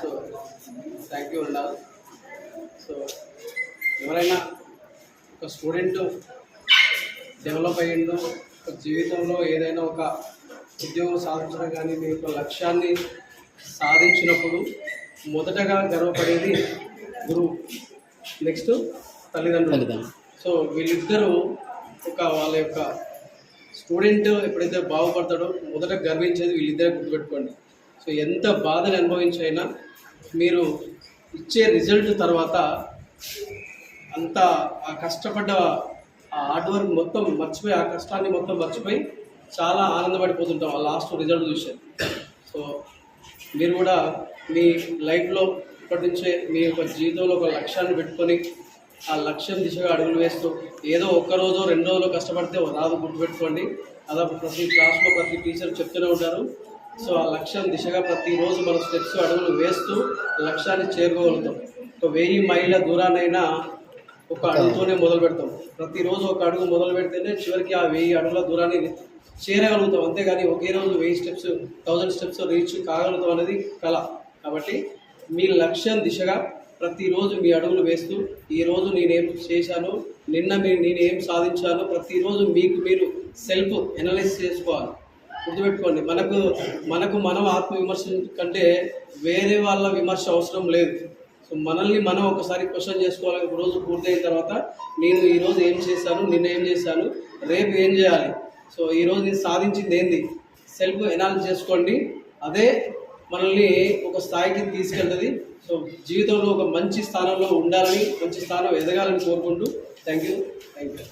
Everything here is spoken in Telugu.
సో థ్యాంక్ యూ ఉండాలి సో ఎవరైనా ఒక స్టూడెంట్ డెవలప్ అయ్యిండు ఒక జీవితంలో ఏదైనా ఒక ఉద్యోగం సాధించడం కానీ మీ యొక్క లక్ష్యాన్ని సాధించినప్పుడు మొదటగా గర్వపడేది గురువు నెక్స్ట్ తల్లిదండ్రులు. తల్లిదండ్రులు. సో వీళ్ళిద్దరూ ఒక వాళ్ళ యొక్క స్టూడెంట్ ఎప్పుడైతే బాగుపడతాడో మొదట గర్వించేది వీళ్ళిద్దరే గుర్తుపెట్టుకోండి. సో ఎంత బాధని అనుభవించైనా మీరు ఇచ్చే రిజల్ట్ తర్వాత అంత ఆ కష్టపడ్డ ఆ హార్డ్ వర్క్ మొత్తం మర్చిపోయి ఆ కష్టాన్ని మొత్తం మర్చిపోయి చాలా ఆనందపడిపోతుంటాం ఆ లాస్ట్ రిజల్ట్ చూసే. సో మీరు కూడా మీ లైఫ్లో ఇప్పటి నుంచే మీ యొక్క జీవితంలో ఒక లక్ష్యాన్ని పెట్టుకొని ఆ లక్ష్యం దిశగా అడుగులు వేస్తూ ఏదో ఒక్క రోజు రెండు రోజులు కష్టపడితే రాదు గుర్తుపెట్టుకోండి. అలా ప్రతి క్లాస్లో ప్రతి టీచర్ చెప్తూనే ఉంటారు. సో ఆ లక్ష్యం దిశగా ప్రతిరోజు మన స్టెప్స్ అడుగులు వేస్తూ లక్ష్యాన్ని చేరుకోగలుగుతాం. ఒక వెయ్యి మైళ్ళ దూరానైనా ఒక అడుగుతోనే మొదలు పెడతాం. ప్రతిరోజు ఒక అడుగు మొదలు పెడితేనే చివరికి ఆ వెయ్యి అడుగుల దూరాన్ని చేరగలుగుతాం. అంతేగాని ఒకే రోజు వెయ్యి స్టెప్స్ థౌజండ్ స్టెప్స్ రీచ్ కాగలుగుతాం అనేది కళ. కాబట్టి మీ లక్ష్యం దిశగా ప్రతిరోజు మీ అడుగులు వేస్తూ ఈరోజు నేనేం చేశాను నిన్న మీరు నేనేం సాధించాను ప్రతిరోజు మీకు మీరు సెల్ఫ్ ఎనలైజ్ చేసుకోవాలి. గుర్తుపెట్టుకోండి మనకు మనకు మనం ఆత్మవిమర్శ కంటే వేరే వాళ్ళ విమర్శ అవసరం లేదు. సో మనల్ని మనం ఒకసారి క్వశ్చన్ చేసుకోవాలి ఒక రోజు పూర్తయిన తర్వాత నేను ఈరోజు ఏం చేశాను నిన్న ఏం చేశాను రేపు ఏం చేయాలి? సో ఈ రోజు నేను సాధించింది ఏంది? సెల్ఫ్ ఎనాలిసిస్ చేసుకోండి. అదే మనల్ని ఒక స్థాయికి తీసుకెళ్తుంది. సో జీవితంలో ఒక మంచి స్థానంలో ఉండాలని మంచి స్థానం ఎదగాలని కోరుకుంటూ థ్యాంక్ యూ థ్యాంక్ యూ.